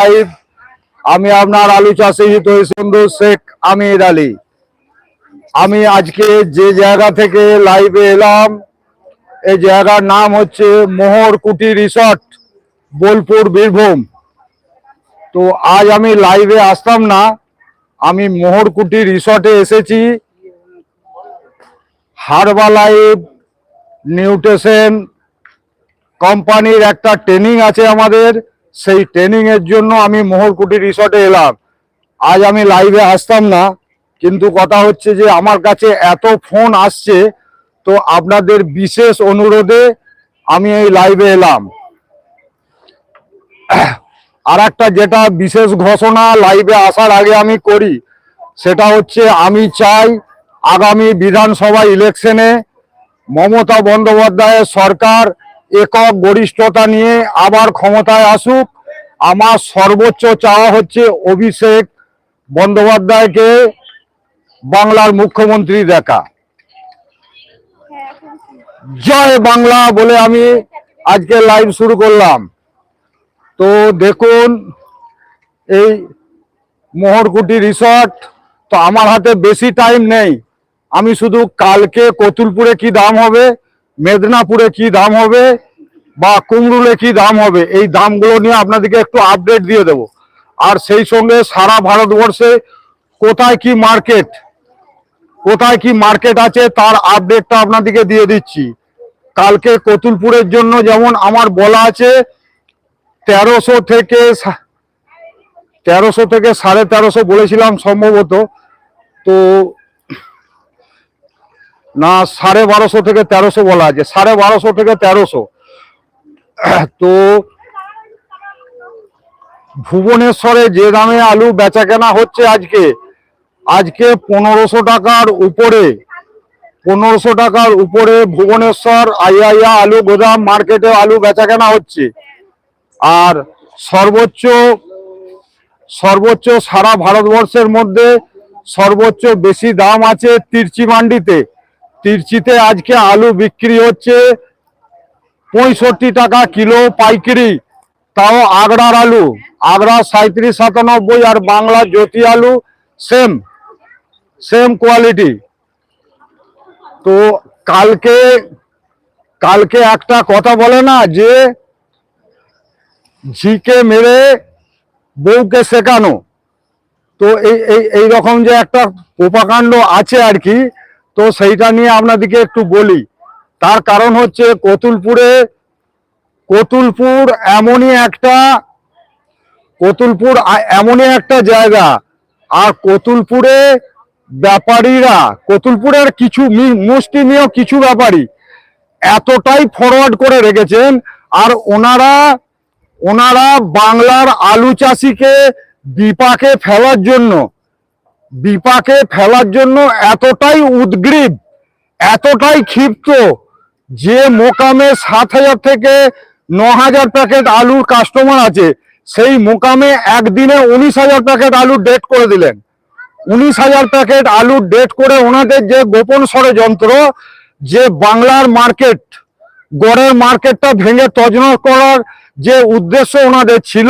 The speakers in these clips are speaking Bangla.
লাইভ আমি আপনার আলু চাষি হিতৈষন্দু শেখ আমির আলী। আমি আজকে যে জায়গা থেকে লাইভে এলাম, এই জায়গার নাম হচ্ছে মোহর কুটি রিসর্ট, বোলপুর বীরভূম। তো আজ আমি লাইভে আসতাম না, আমি মোহরকুটি রিসর্টে এসেছি। হারবা লাইভ নিউট্রেশন কোম্পানির একটা ট্রেনিং আছে আমাদের। সেই ট্রেনিং এর জন্য আমি মোহরকুটি রিসর্টে এলাম। আজ আমি লাইভে আসতাম না, কিন্তু কথা হচ্ছে যে আমার কাছে এত ফোন আসছে, তো আপনাদের বিশেষ অনুরোধে আমি এই লাইভে এলাম। আর একটা যেটা বিশেষ ঘোষণা লাইভে আসার আগে আমি করি, সেটা হচ্ছে আমি চাই আগামী বিধানসভা ইলেকশনে মমতা বন্দ্যোপাধ্যায়ের সরকার একক গরিষ্ঠতা নিয়ে আবার ক্ষমতায় আসুক। আমার সর্বোচ্চ চাওয়া হচ্ছে অভিষেক বন্দ্যোপাধ্যায়কে বাংলার মুখ্যমন্ত্রী দেখা। জয় বাংলা বলে আমি আজকে লাইভ শুরু করলাম। তো দেখুন, এই মোহরকুটি রিসর্ট তো আমার হাতে বেশি টাইম নেই। আমি শুধু কালকে কতুলপুরে কি দাম হবে মেদিনীপুরে কি দাম হবে বা কুমরুলে কি দাম হবে, এই দামগুলো নিয়ে আপনাদেরকে একটু আপডেট দিয়ে দেব। আর সেই সঙ্গে সারা ভারতবর্ষে কোথায় কি মার্কেট কোথায় কি মার্কেট আছে তার আপডেটটা আপনাদেরকে দিয়ে দিচ্ছি। কালকে কতুলপুরের জন্য যেমন আমার বলা আছে, তেরোশো থেকে তেরোশো থেকে সাড়ে তেরোশো বলেছিলাম সম্ভবত। তো না, সাড়ে বারোশো থেকে তেরোশো বলা আছে। সাড়ে বারোশো থেকে তেরোশো। তো ভুবনেশ্বরে যে দামে আলু বেচা কেনা হচ্ছে আজকে আজকে পনেরোশো টাকার উপরে, পনেরোশো টাকার উপরে ভুবনেশ্বর আইআইয়া আলু গোদাম মার্কেটে আলু বেচা কেনা হচ্ছে। আর সর্বোচ্চ সর্বোচ্চ সারা ভারতবর্ষের মধ্যে সর্বোচ্চ বেশি দাম আছে তিরচি মান্ডিতে তিরচিতে আজকে আলু বিক্রি হচ্ছে পঁয়ষট্টি টাকা কিলো পাইকারি, তাও আগ্রার আলু। আগ্রা সাঁত্রিশ সাতানব্বই আর বাংলা জ্যোতি আলু সেম সেম কোয়ালিটি তো কালকে কালকে একটা কথা বলে না যে, ঝিকে মেরে বউকে শেখানো। তো এই এই রকম যে একটা উপাকাণ্ড আছে আর কি তো সেইটা নিয়ে আপনাদেরকে একটু বলি। তার কারণ হচ্ছে কতুলপুরে, কতুলপুর এমনই একটা, কতুলপুর এমনই একটা জায়গা। আর কতুলপুরে ব্যাপারীরা, কতুলপুরের কিছু মুষ্টিমেয় কিছু ব্যাপারী এতটাই ফরওয়ার্ড করে রেখেছেন। আর ওনারা ওনারা বাংলার আলু চাষিকে বিপাকে ফেলার জন্য বিপাকে ফেলার জন্য এতটাই উদ্গ্রীব, এতটাই ক্ষিপ্ত যে মোকামে সাত হাজার থেকে ন হাজার প্যাকেট আলুর কাস্টমার আছে। সেই মোকামে একদিনে উনিশ হাজার প্যাকেট আলুর ডেট করে দিলেন। উনিশ হাজার প্যাকেট আলুর ডেট করে ওনাদের যে গোপন ষড়যন্ত্র, যে বাংলার মার্কেট, গড়ের মার্কেটটা ভেঙে তজনস করার যে উদ্দেশ্য ওনাদের ছিল,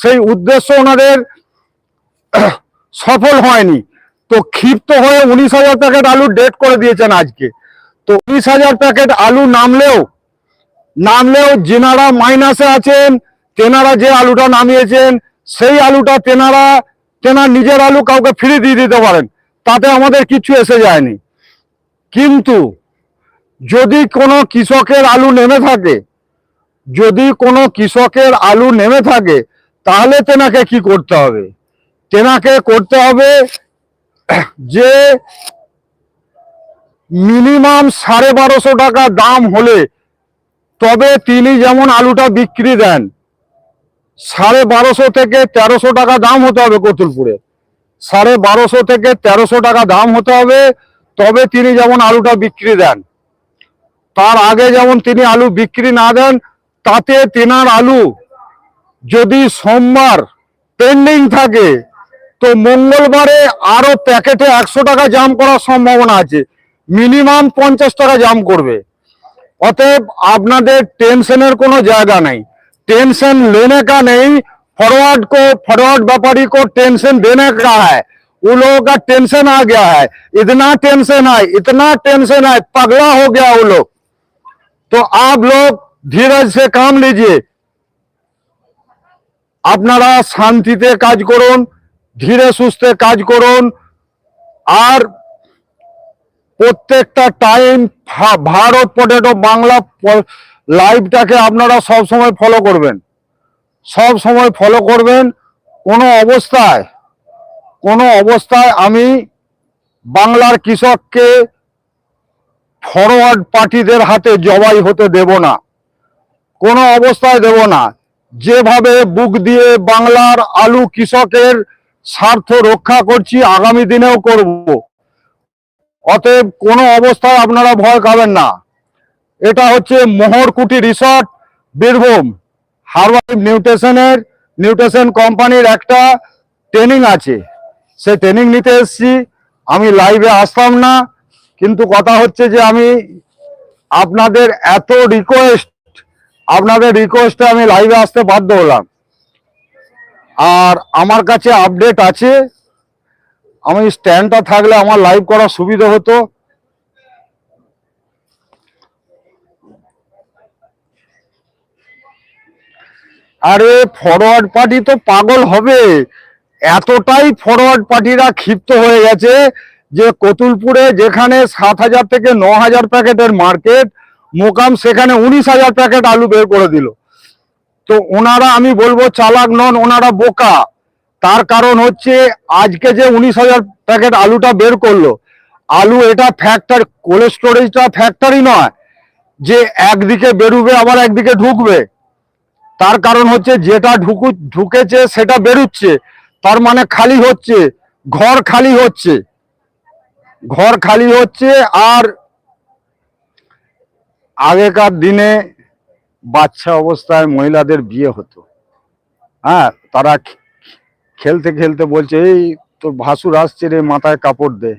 সেই উদ্দেশ্য ওনাদের সফল হয়নি। তো ক্ষিপ্ত হয়ে উনিশ হাজার প্যাকেট আলু ডেট করে দিয়েছেন আজকে। তো উনিশ হাজার প্যাকেট আলু নামলেও নামলেও যেনারা মাইনাসে আছেন, তেনারা যে আলুটা নামিয়েছেন, সেই আলুটা তেনারা, তেনার নিজের আলু কাউকে ফ্রি দিয়ে দিতে পারেন। তাতে আমাদের কিছু এসে যায়নি। কিন্তু যদি কোনো কৃষকের আলু নেমে থাকে, যদি কোনো কৃষকের আলু নেমে থাকে, তাহলে তেনাকে কি করতে হবে? তেনাকে করতে হবে যে মিনিমাম সাড়ে বারোশো টাকা দাম হলে তবে তিনি যেমন আলুটা বিক্রি দেন, সাড়ে বারোশো থেকে তেরোশো টাকা দাম হতে হবে কতুলপুরে। সাড়ে বারোশো থেকে তেরোশো টাকা দাম হতে হবে, তবে তিনি যেমন আলুটা বিক্রি দেন, তার আগে যেমন তিনি আলু বিক্রি না দেন, তাতে তেনার আলু যদি সোমবার পেন্ডিং থাকে তো মঙ্গলবারে আরো প্যাকেটে একশো টাকা জাম করার সম্ভাবনা আছে মিনিমাম পঞ্চাশ টাকা জাম করবে অতএব আপনাদের টেনশনের কোনো জায়গা নেই টেনশন লেনে কা নেই फॉरवर्ड को फॉरवर्ड व्यापारी को टेंशन देने का है वो लोगों का टेंशन आ गया है इतना टेंशन है इतना टेंशन है पगला हो गया वो लोग तो आप लोग धीरज से काम लीजिए আপনারা শান্তিতে কাজ করুন ধীরে সুস্থে কাজ করুন। আর প্রত্যেকটা টাইম ভারত পটেটো বাংলা লাইভটাকে আপনারা সব সময় ফলো করবেন। সব সময় ফলো করবেন। কোনো অবস্থায় কোনো অবস্থায় আমি বাংলার কৃষককে ফরওয়ার্ড পার্টিদের হাতে জবাই হতে দেব না। কোনো অবস্থায় দেব না। যেভাবে বুক দিয়ে বাংলার আলু কৃষকের স্বার্থ রক্ষা করছি, আগামী দিনেও করব। অতএব কোনো অবস্থায় আপনারা ভয় খাবেন না। এটা হচ্ছে মোহরকুটি রিসর্ট, বীরভূম। হারবাইভ নিউট্রিশনের, নিউট্রিশন কোম্পানির একটা ট্রেনিং আছে। সে ট্রেনিং নিতে এসেছি। আমি লাইভে আসতাম না। কিন্তু কথা হচ্ছে যে আমি আপনাদের এত রিকোয়েস্ট আপনাদের রিকোয়েস্টে আমি লাইভে আসতে বাধ্য হলাম। আর আমার কাছে আপডেট আছে। আমি স্ট্যান্ডটা থাকলে আমার লাইভ করার সুবিধা হতো। আরে ফরওয়ার্ড পার্টি তো পাগল হবে। এতটাই ফরওয়ার্ড পার্টিরা ক্ষিপ্ত হয়ে গেছে যে কতুলপুরে যেখানে সাত হাজার থেকে ন হাজার প্যাকেটের মার্কেট মোকাম সেখানে উনিশ হাজার প্যাকেট আলু বের করে দিল। তো ওনারা, আমি বলব চালাক নন, ওনারা বোকা। তার কারণ হচ্ছে, আজকে যে উনিশ হাজার প্যাকেট আলুটা বের করল, আলু এটা ফ্যাক্টর কোল্ড স্টোরেজটা ফ্যাক্টরি নয়, যে একদিকে বেরুবে, আবার একদিকে ঢুকবে। তার কারণ হচ্ছে, যেটা ঢুকু, ঢুকেছে, সেটা বেরুচ্ছে। তার মানে খালি হচ্ছে, ঘর খালি হচ্ছে। ঘর খালি হচ্ছে, আর আগেকার দিনে বাচ্চা অবস্থায় মহিলাদের বিয়ে হতো। হ্যাঁ তারা খেলতে খেলতে বলছে, এই তোর ভাসুর আসছে রে, মাথায় কাপড় দে।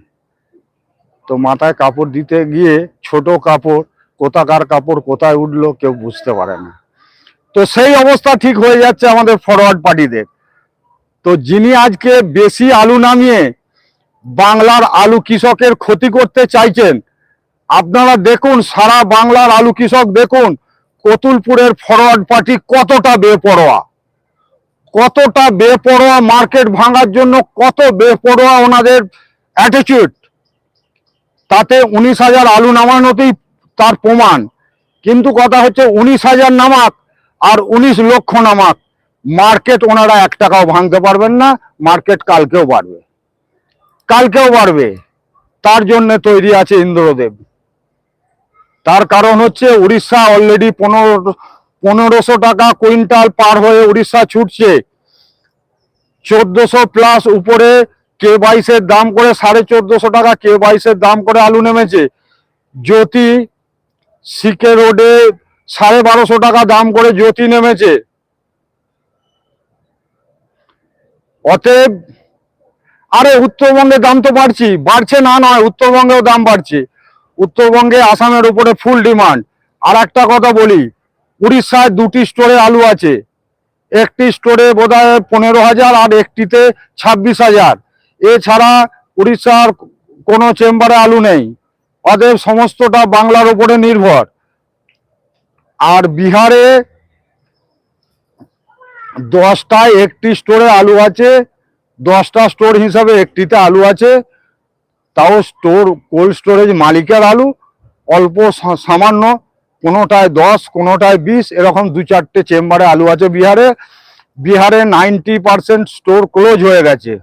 তো মাথায় কাপড় দিতে গিয়ে ছোট কাপড়, কোথাকার কাপড়, কোথায় উঠল কেউ বুঝতে পারে না। তো সেই অবস্থা ঠিক হয়ে যাচ্ছে আমাদের ফরওয়ার্ড পার্টিদের। তো যিনি আজকে বেশি আলু নামিয়ে বাংলার আলু কৃষকের ক্ষতি করতে চাইছেন, আপনারা দেখুন, সারা বাংলার আলু কৃষক দেখুন কতুলপুরের ফরওয়ার্ড পার্টি কতটা বেপরোয়া? কতটা বেপরোয়া মার্কেট ভাঙার জন্য কত বেপরোয়া ওনাদের অ্যাটিটিউড তাতে উনিশ হাজার আলু নামানোতেই তার প্রমাণ। কিন্তু কথা হচ্ছে উনিশ হাজার নামাক আর উনিশ লক্ষ নামাক। মার্কেট ওনারা এক টাকাও ভাঙতে পারবেন না, মার্কেট কালকেও বাড়বে। কালকেও বাড়বে। তার জন্য তৈরি আছে ইন্দ্রদেব। তার কারণ হচ্ছে উড়িষ্যা অলরেডি পনেরো, পনেরোশো টাকা কুইন্টাল পার হয়ে উড়িষ্যা ছুটছে। চোদ্দশো প্লাস উপরে কে বাইশের দাম করে সাড়ে চোদ্দশো টাকা কে বাইশের দাম করে আলু নেমেছে। জ্যোতি সিকে রোডে সাড়ে বারোশো টাকা দাম করে জ্যোতি নেমেছে। অতএব, আরে উত্তরবঙ্গে দাম তো বাড়ছি বাড়ছে না নয়, উত্তরবঙ্গেও দাম বাড়ছে। উত্তরবঙ্গে আসামের উপরে ফুল ডিমান্ড আর একটা কথা বলি, উড়িষ্যায় দুটি স্টোরে আলু আছে। একটি স্টোরে বোধ হয় পনেরো হাজার আর একটিতে ছাব্বিশ হাজার। এছাড়া উড়িষ্যার কোনো চেম্বারে আলু নেই। অতএব সমস্তটা বাংলার উপরে নির্ভর। আর বিহারে দশটায় একটি স্টোরে আলু আছে, দশটা স্টোর হিসাবে একটিতে আলু আছে। তাও স্টোর কোল্ড স্টোরেজ মালিকের আলু, অল্প সামান্য, কোনোটায় দশ, কোনোটায় বিশ, এরকম দু চারটে চেম্বারে আলু আছে বিহারে। বিহারে নাইনটি পার্সেন্ট স্টোর ক্লোজ হয়ে গেছে।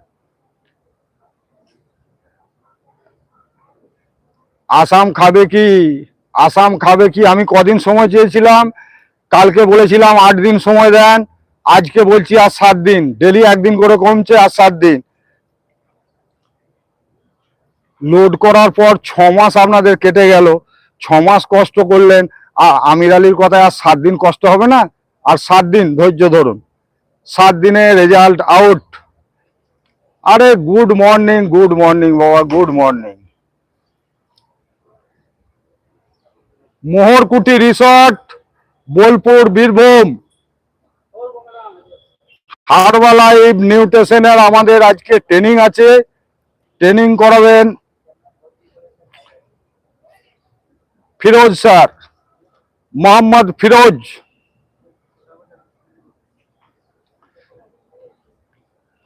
আসাম খাবে কি? আসাম খাবে কি? আমি কদিন সময় চেয়েছিলাম, কালকে বলেছিলাম আট দিন সময় দেন, আজকে বলছি আর সাত দিন ডেলি একদিন করে কমছে আর সাত দিন। লোড করার পর ছ মাস আপনাদের কেটে গেল। ছ মাস কষ্ট করলেন। আমির আলীর কথায় আর সাত দিন কষ্ট হবে না? আর সাত দিন ধৈর্য ধরুন। সাত দিনে রেজাল্ট আউট আরে গুড মর্নিং গুড মর্নিং বাবা good morning Mohorkuti resort Bolpur, Birbhum. Herbalife নিউট্রিশনের আমাদের আজকে ট্রেনিং আছে। ট্রেনিং করাবেন। ফিরোজ স্যার, মোহাম্মদ ফিরোজ।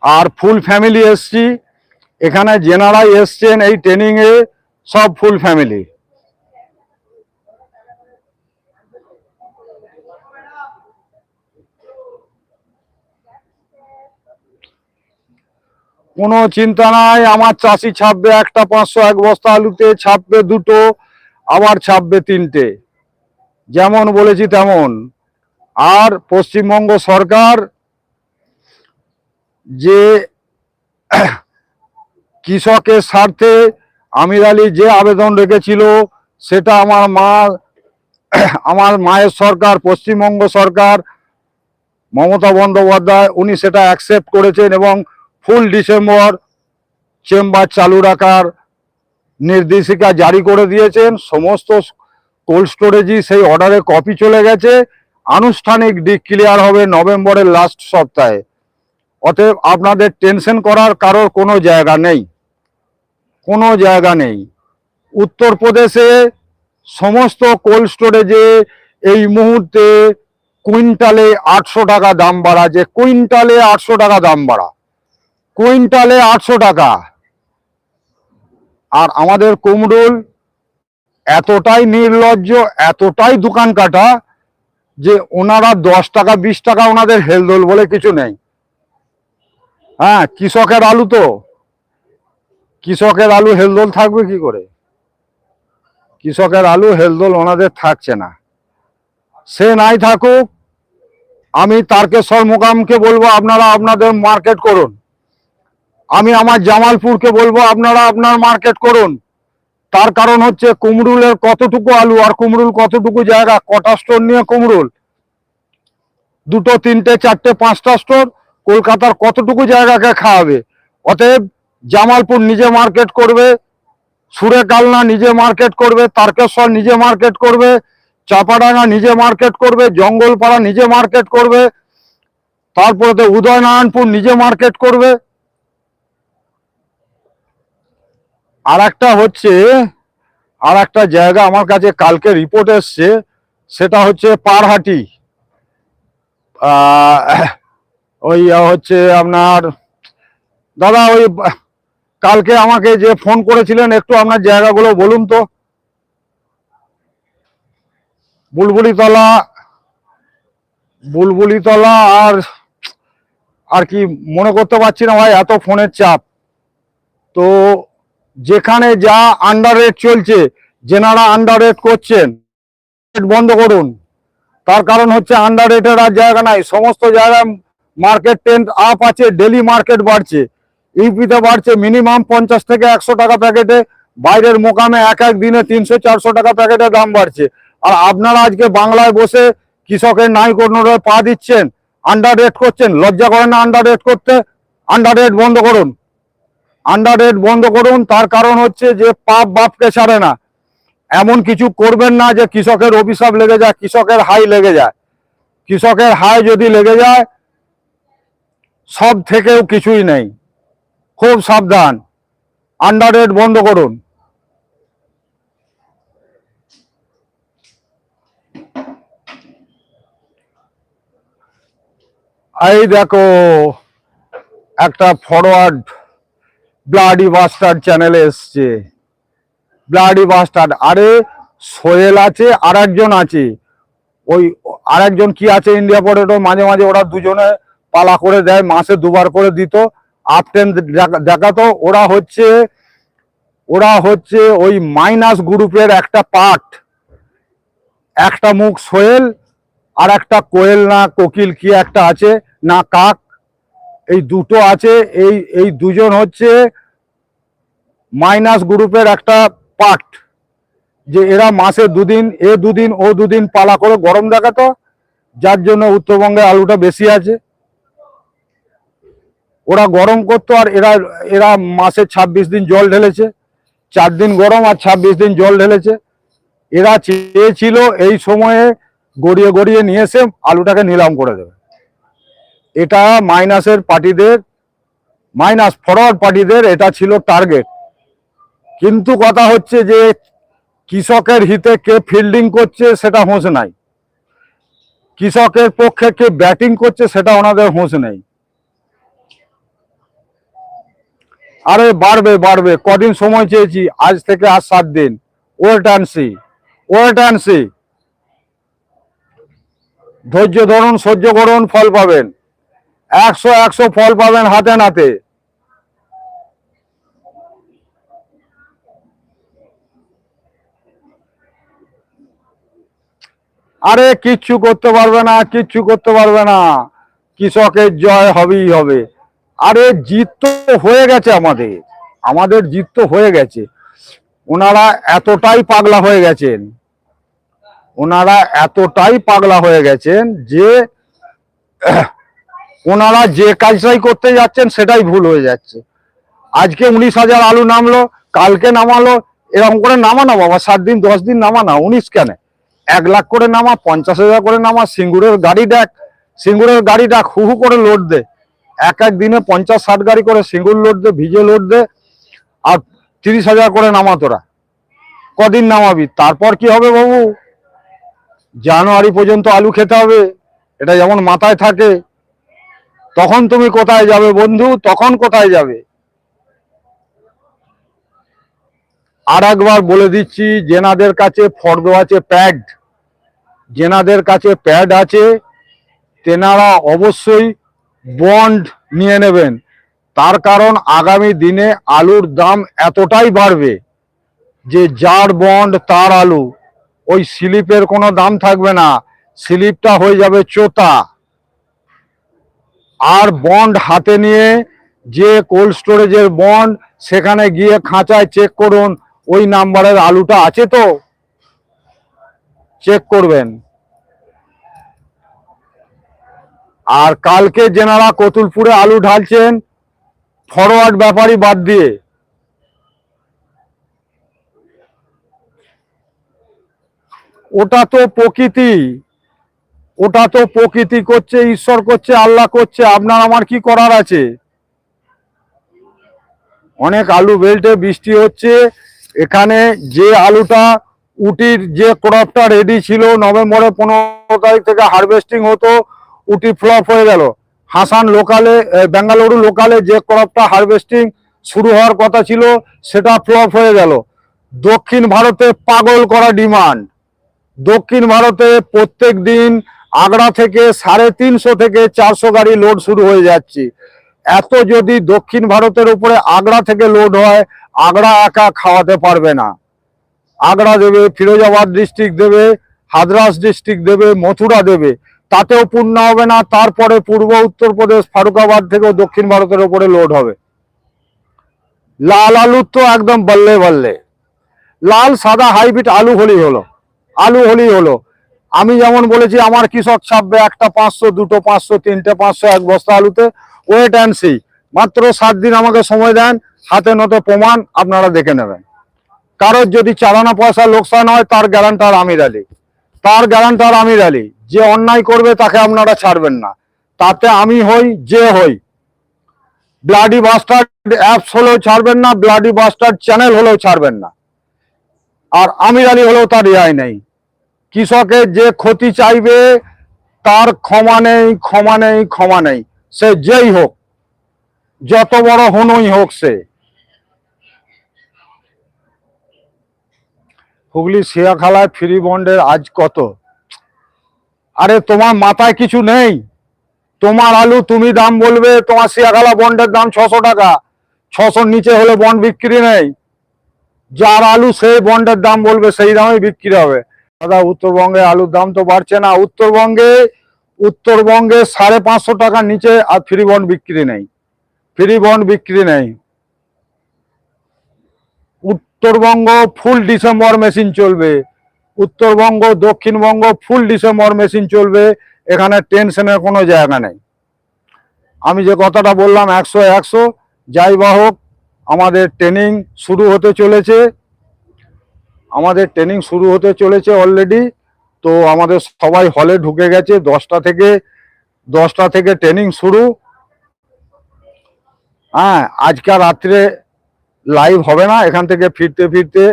আর ফুল ফ্যামিলি এসছি, এখানে জেনারাই এসছেন এই ট্রেনিং এ, সব ফুল ফ্যামিলি। কোনো চিন্তা নাই, আমার চাষি ছাপবে একটা পাঁচশো, এক বস্তা আলুতে ছাপবে দুটো। আবার ছাপবে তিনটে। যেমন বলেছি তেমন। আর পশ্চিমবঙ্গ সরকার যে কৃষকের স্বার্থে আমির আলী যে আবেদন রেখেছিল, সেটা আমার মা, আমার মায়ের সরকার, পশ্চিমবঙ্গ সরকার, মমতা বন্দ্যোপাধ্যায়, উনি সেটা অ্যাকসেপ্ট করেছেন এবং ফুল ডিসেম্বর চেম্বার চালু রাখার নির্দেশিকা জারি করে দিয়েছেন, সমস্ত কোল্ড স্টোরেজই সেই অর্ডারে কপি চলে গেছে। আনুষ্ঠানিক ডিক ক্লিয়ার হবে নভেম্বরের লাস্ট সপ্তাহে। অতএব আপনাদের টেনশন করার কারোর কোনো জায়গা নেই। কোনো জায়গা নেই। উত্তরপ্রদেশে সমস্ত কোল্ড স্টোরেজে এই মুহূর্তে কুইন্টালে আটশো টাকা দাম বাড়া যে কুইন্টালে আটশো টাকা দাম বাড়া। কুইন্টালে আটশো টাকা। আর আমাদের কুমরুল এতটাই নির্লজ্জ, এতটাই দোকান কাটা যে ওনারা দশ টাকা, বিশ টাকা ওনাদের হেলদোল বলে কিছু নেই। হ্যাঁ কৃষকের আলু তো। কৃষকের আলু হেলদোল থাকবে কি করে? কৃষকের আলু হেলদোল ওনাদের থাকছে না। সে নাই থাকুক, আমি তারকেশ্বর মোকামকে বলব, আপনারা আপনাদের মার্কেট করুন। আমি আমার জামালপুরকে বলব, আপনারা আপনার মার্কেট করুন। তার কারণ হচ্ছে কুমরুলের কতটুকু আলু আর কুমরুল কতটুকু জায়গা? কটা স্টোর নিয়ে কুমরুল দুটো, তিনটে, চারটে, পাঁচটা স্টোর কলকাতার কতটুকু জায়গাকে খাওয়াবে? অতএব জামালপুর নিজে মার্কেট করবে, সুরে কালনা নিজে মার্কেট করবে, তারকেশ্বর নিজে মার্কেট করবে, চাপাডাঙ্গা নিজে মার্কেট করবে, জঙ্গলপাড়া নিজে মার্কেট করবে, তারপরে উদয়নারায়ণপুর নিজে মার্কেট করবে। আর একটা হচ্ছে আর একটা জায়গা আমার কাছে কালকে রিপোর্ট এসছে, সেটা হচ্ছে পারহাটি। ওই হচ্ছে আপনার, দাদা ওই, কালকে আমাকে যে ফোন করেছিলেন, একটু আপনার জায়গাগুলো বলুন তো। বুলবুলিতলা বুলবুলিতলা আর আর কি মনে করতে পারছি না ভাই, এত ফোনের চাপ। তো যেখানে যা আন্ডার রেট চলছে, যেনারা আন্ডার রেট করছেন বন্ধ করুন। তার কারণ হচ্ছে আন্ডার রেটের আর জায়গা নাই, সমস্ত জায়গায় মার্কেট ট্রেন্ড আপ আছে ডেলি মার্কেট বাড়ছে। ইউপিতে বাড়ছে মিনিমাম পঞ্চাশ থেকে একশো টাকা প্যাকেটে বাইরের মোকামে এক এক দিনে তিনশো চারশো টাকা প্যাকেটের দাম বাড়ছে। আর আপনারা আজকে বাংলায় বসে কৃষকের নাই কোনো পা দিচ্ছেন আন্ডার রেট করছেন, লজ্জা করেন না আন্ডার রেট করতে আন্ডার রেট বন্ধ করুন। আন্ডার রেট বন্ধ করুন, তার কারণ হচ্ছে যে পাপ বাপকে ছাড়ে না। এমন কিছু করবেন না যে কৃষকের অভিশাপ লেগে যায়, কৃষকের হাই লেগে যায়। কৃষকের হাই যদি লেগে যায় সব থেকেও কিছুই নেই। খুব সাবধান। আন্ডার রেট বন্ধ করুন। এই দেখো, একটা ফরওয়ার্ড ব্লাডি বাস্টার্ড চ্যানেলে এসছে। ব্লাডি বাস্টার্ড আরে সোহেল আছে আর একজন আছে। ওই আর একজন কি আছে ইন্ডিয়া পটেটো মাঝে মাঝে ওরা দুজনে পালা করে দেয়, মাসে দুবার করে দিত। আপ টেন দেখাতো, ওরা হচ্ছে ওরা হচ্ছে ওই মাইনাস গ্রুপের একটা পার্ট একটা মুখ সোহেল আর একটা কোয়েল না কোকিল কি একটা আছে, না কাক। এই দুটো আছে, এই এই দুজন হচ্ছে মাইনাস গ্রুপের একটা পার্ট যে এরা মাসে দুদিন, এ দুদিন, ও দুদিন পালা করে গরম দেখাতো, যার জন্য উত্তরবঙ্গে আলুটা বেশি আছে। ওরা গরম করতো আর এরা এরা মাসে ছাব্বিশ দিন জল ঢেলেছে, চার দিন গরম আর ছাব্বিশ দিন জল ঢেলেছে। এরা চেয়েছিল এই সময়ে গড়িয়ে গড়িয়ে নিয়ে এসে আলুটাকে নিলাম করে দেবে। এটা মাইনাসের পার্টিদের, মাইনাস ফরওয়ার্ড পার্টিদের, এটা ছিল টার্গেট কিন্তু কথা হচ্ছে যে, কৃষকের হিতে কে ফিল্ডিং করছে সেটা হোঁশ নাই। কৃষকের পক্ষে কে ব্যাটিং করছে সেটা ওনাদের হোঁশ নেই। আরে বাড়বে বাড়বে, কদিন সময় চেয়েছি, আজ থেকে আর সাত দিন। Wait and see wait and see ধৈর্য ধরুন, সহ্য করুন, ফল পাবেন। একশো একশো ফল পাবেন হাতে নাতে। আরে কিচ্ছু করতে পারবে না, কিচ্ছু করতে পারবে না। কৃষকের জয় হবেই হবে। আরে জিত তো হয়ে গেছে আমাদের। আমাদের জিত তো হয়ে গেছে। ওনারা এতটাই পাগলা হয়ে গেছেন। ওনারা এতটাই পাগলা হয়ে গেছেন যে ওনারা যে কাজটাই করতে যাচ্ছেন সেটাই ভুল হয়ে যাচ্ছে। আজকে উনিশ হাজার আলু নামলো, কালকে নামালো, এরকম করে নামা না বাবা, সাত দিন, দশ দিন নামা না উনিশ কেন? এক লাখ করে নামা, পঞ্চাশ হাজার করে নামা, সিঙ্গুরের গাড়ি ডাক সিঙ্গুরের গাড়ি ডাক হু হু করে লোড দে। এক এক দিনে পঞ্চাশ, ষাট গাড়ি করে সিঙ্গুর লোড দে, ভিজে লোড দে, আর তিরিশ হাজার করে নামা তোরা। কদিন নামাবি? তারপর কি হবে বাবু? জানুয়ারি পর্যন্ত আলু খেতে হবে। এটা যেমন মাথায় থাকে তখন তুমি কোথায় যাবে বন্ধু? তখন কোথায় যাবে? আর একবার বলে দিচ্ছি, জেনাদের কাছে ফর্দ আছে, প্যাড। জেনাদের কাছে প্যাড আছে। তেনারা অবশ্যই বন্ড নিয়ে নেবেন। তার কারণ আগামী দিনে আলুর দাম এতটাই বাড়বে যে যার বন্ড তার আলু। ওই স্লিপের কোনো দাম থাকবে না। স্লিপটা হয়ে যাবে চোতা। আর বন্ড হাতে নিয়ে যে কোল্ড স্টোরেজের বন্ড সেখানে গিয়ে খাঁচায় চেক করুন, ওই নাম্বারের আলুটা আছে তো? চেক করবেন। আর কালকে যেনারা কতুলপুরে আলু ঢালছেন ফরওয়ার্ড ব্যাপারই বাদ দিয়ে। ওটা তো প্রকৃতি। ওটা তো প্রকৃতি করছে, ঈশ্বর করছে, আল্লাহ করছে, আপনার আমার কি করার আছে? অনেক আলু বেল্টে বৃষ্টি হচ্ছে, এখানে যে আলুটা উটির যে ক্রপটা রেডি ছিল, নভেম্বরের পনেরো তারিখ থেকে হারভেস্টিং হতো, উটি ফ্লপ হয়ে গেল। হাসান লোকালে বেঙ্গালুরু লোকালে যে ক্রপটা হারভেস্টিং শুরু হওয়ার কথা ছিল, সেটা ফ্লপ হয়ে গেল। দক্ষিণ ভারতে পাগল করা ডিমান্ড দক্ষিণ ভারতে প্রত্যেক দিন আগ্রা থেকে সাড়ে তিনশো থেকে চারশো গাড়ি লোড শুরু হয়ে যাচ্ছে। এত যদি দক্ষিণ ভারতের উপরে আগ্রা থেকে লোড হয়, আগ্রা একা খাওয়াতে পারবে না। আগ্রা দেবে, ফিরোজাবাদ ডিস্ট্রিক্ট দেবে হাদরাস ডিস্ট্রিক্ট দেবে, মথুরা দেবে। তাতেও পূর্ণ হবে না, তারপরে পূর্ব উত্তরপ্রদেশ ফারুকাবাদ থেকেও দক্ষিণ ভারতের উপরে লোড হবে। লাল আলুর তো একদম বললে বললে। লাল, সাদা, হাইব্রিড আলু হলেই হলো। আলু হলেই হলো। আমি যেমন বলেছি, আমার কৃষক ছাপবে একটা পাঁচশো, দুটো পাঁচশো, তিনটে পাঁচশো এক বস্তা আলুতে। ওয়েট অ্যান্ড সি মাত্র সাত দিন আমাকে সময় দেন, হাতে নতে প্রমাণ আপনারা দেখে নেবেন। কারোর যদি চালানা পয়সা লোকসান হয়, তার গ্যারান্টার আমির আলী। তার গ্যারান্টার আমির আলী। যে অন্যায় করবে, তাকে আপনারা ছাড়বেন না। তাতে আমি হই, যে হই। ব্লাডি বাস্টার্ড অ্যাপস হলেও ছাড়বেন না ব্লাডি বাস্টার্ড চ্যানেল হলেও ছাড়বেন না। আর আমির আলী হলেও তার রেহাই নেই। কৃষকের যে ক্ষতি চাইবে, তার ক্ষমা নেই ক্ষমা নেই ক্ষমা নেই। সে যেই হোক, যত বড় হনই হোক সে। হুগলি শিয়াখালায় ফ্রি বন্ডের আজ কত? আরে, তোমার মাথায় কিছু নেই। তোমার আলু তুমি দাম বলবে, তোমার শিয়াখালা বন্ডের দাম ছশো টাকা। ছশোর নিচে হলে বন্ড বিক্রি নেই। যার আলু সেই বন্ডের দাম বলবে, সেই দামেই বিক্রি হবে। দাদা, উত্তরবঙ্গে আলুর দাম তো বাড়ছে না। উত্তরবঙ্গে উত্তরবঙ্গে সাড়ে পাঁচশো টাকার নিচে আর ফ্রি বন্ড বিক্রি নেই। ফ্রি বন্ড বিক্রি নেই। উত্তরবঙ্গ ফুল ডিসেম্বর মেশিন চলবে। Uttarbanga, Dakshinbanga full December machine চলবে। এখানে টেনশনের কোনো জায়গা নেই। আমি যে কথাটা বললাম, একশো একশো, যাই হোক, আমাদের ট্রেনিং শুরু হতে চলেছে। আমাদের ট্রেনিং শুরু হতে চলেছে অলরেডি তো আমাদের সবাই হলে ঢুকে গেছে, দশটা থেকে দশটা থেকে ট্রেনিং শুরু। হ্যাঁ আজকে রাত্রে লাইভ হবে না, এখান থেকে ফিরতে ফিরতে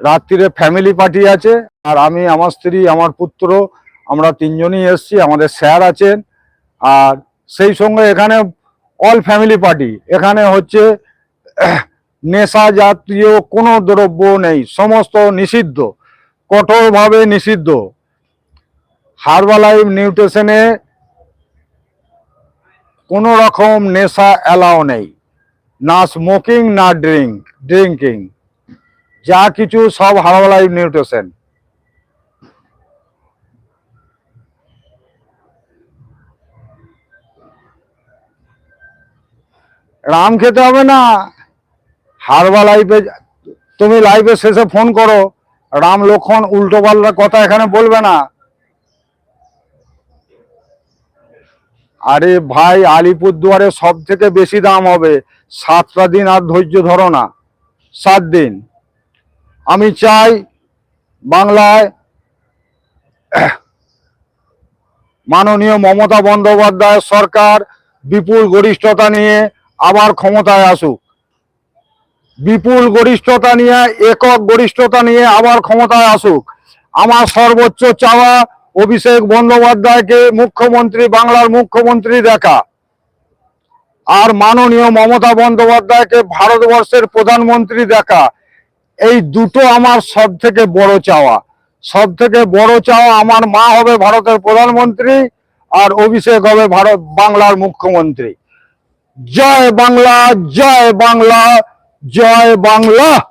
রাত্রিরে ফ্যামিলি পার্টি আছে, আর আমি, আমার স্ত্রী, আমার পুত্র, আমরা তিনজনই এসছি, আমাদের স্যার আছেন, আর সেই সঙ্গে এখানে অল ফ্যামিলি পার্টি এখানে হচ্ছে নেশা জাতীয় কোনো দ্রব্য নেই, সমস্ত নিষিদ্ধ, কঠোরভাবে নিষিদ্ধ। হার্বালাইফ নিউট্রিশনে কোনো রকম নেশা অ্যালাও নেই। না স্মোকিং না ড্রিঙ্ক ড্রিঙ্কিং যা কিছু সব হার্বালাইফ নিউট্রিশন রাম খেতে হবে না? হারবা লাইফে তুমি লাইভে শেষে ফোন করো। রাম লক্ষণ উল্টো পাল্টা কথা এখানে বলবে না। আরে ভাই, আলিপুরদুয়ারে সব থেকে বেশি দাম হবে। সাতটা দিন আর ধৈর্য ধরো না। সাত দিন। আমি চাই বাংলায় মাননীয় মমতা বন্দ্যোপাধ্যায় সরকার বিপুল গরিষ্ঠতা নিয়ে আবার ক্ষমতায় আসুক। বিপুল গরিষ্ঠতা নিয়ে, একক গরিষ্ঠতা নিয়ে আবার ক্ষমতায় আসুক। আমার সর্বোচ্চ চাওয়া অভিষেক বন্দ্যোপাধ্যায়কে মুখ্যমন্ত্রী, বাংলার মুখ্যমন্ত্রী দেখা। আর মাননীয় মমতা বন্দ্যোপাধ্যায়কে ভারতবর্ষের প্রধানমন্ত্রী দেখা। এই দুটো আমার সব থেকে বড় চাওয়া। সব থেকে বড় চাওয়া আমার মা হবে ভারতের প্রধানমন্ত্রী আর অভিষেক হবে ভারত, বাংলার মুখ্যমন্ত্রী। জয় বাংলা জয় বাংলা। জয় বাংলা।